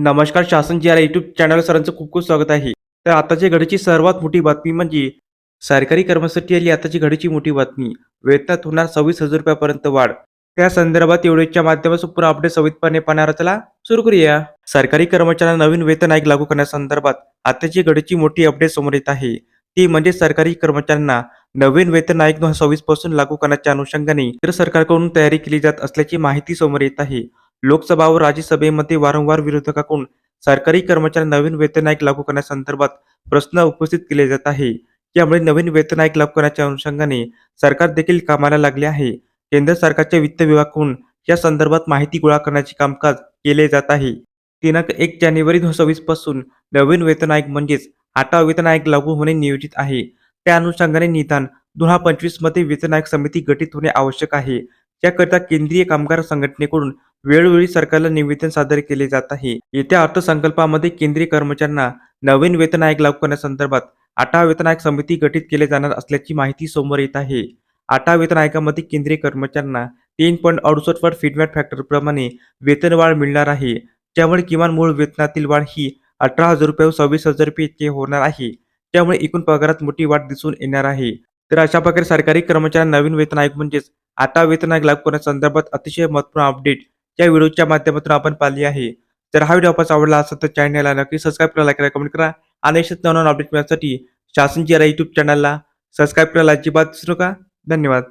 नमस्कार शासन जी our YouTube channel सरांचं खूप खूप स्वागत आहे. तर आताची घडीची सर्वात मोठी बातमी म्हणजे सरकारी कर्मचारी आली आताची घडीची मोठी बातमी. वेतनात होणार सव्वीस हजार रुपयापर्यंत वाढ. त्या संदर्भात एवढेच्या माध्यमातून पुन्हा अपडेट सवितपणे पाहणार चला सुरू करूया. सरकारी कर्मचाऱ्यांना नवीन वेतन आयोग लागू करण्यासंदर्भात आताची घडीची मोठी अपडेट समोर येत आहे. ती म्हणजे सरकारी कर्मचाऱ्यांना नवीन वेतन आयोग दोन हजार सव्वीसपासून लागू करण्याच्या अनुषंगाने केंद्र सरकारकडून तयारी केली जात असल्याची माहिती समोर येत आहे. लोकसभा व राज्यसभेमध्ये वारंवार विरोधकाकडून सरकारी कर्मचारी नवीन वेतन आयोग लागू करण्यासंदर्भात प्रश्न उपस्थित केले जात आहे. यामुळे नवीन वेतन आयोग लागू करण्याच्या अनुषंगाने सरकार देखील कामाला लागले आहे. केंद्र सरकारच्या वित्त विभागाकडून या संदर्भात माहिती गोळा करण्याचे कामकाज केले जात आहे. दिनांक एक जानेवारी दोन सव्वीसपासून नवीन वेतन आयोग म्हणजेच आठवा वेतन आयोग लागू होणे नियोजित आहे. त्या अनुषंगाने निदान दोन हजार पंचवीसमध्ये वेतन आयोग समिती गठीत होणे आवश्यक आहे. याकरिता केंद्रीय कामगार संघटनेकडून वेळोवेळी सरकारला निवेदन सादर केले जात आहे. येत्या अर्थसंकल्पामध्ये केंद्रीय कर्मचाऱ्यांना नवीन वेतन आयोग लागू करण्यासंदर्भात आठा वेतन आयोग समिती गठीत केले जाणार असल्याची माहिती समोर येत आहे. आठा वेतन आयोगामध्ये केंद्रीय कर्मचाऱ्यांना तीन पॉईंट अडुसष्ट वर फीडबॅक फॅक्टरप्रमाणे वेतन वाढ मिळणार आहे. त्यामुळे किमान मूळ वेतनातील वाढ ही अठरा हजार रुपये सव्वीस हजार रुपये इतके होणार आहे. त्यामुळे एकूण पगारात मोठी वाढ दिसून येणार आहे. तर अशा प्रकारे सरकारी कर्मचाऱ्यांना नवीन वेतन आयोग म्हणजेच आठवा वेतन आयोग लागू करण्यासंदर्भात अतिशय महत्त्वपूर्ण अपडेट या व्हिडिओच्या माध्यमातून आपण पाहिली आहे. तर हा व्हिडिओ आपण आवडला असेल तर चॅनलला नक्की सबस्क्राईब करा लाईक करा कमेंट करा आणि अशाच नवनवीन अपडेट मिळण्यासाठी शासन जिरा यूट्यूब चॅनलला सबस्क्राईब करायला अजिबात विसरू नका. धन्यवाद.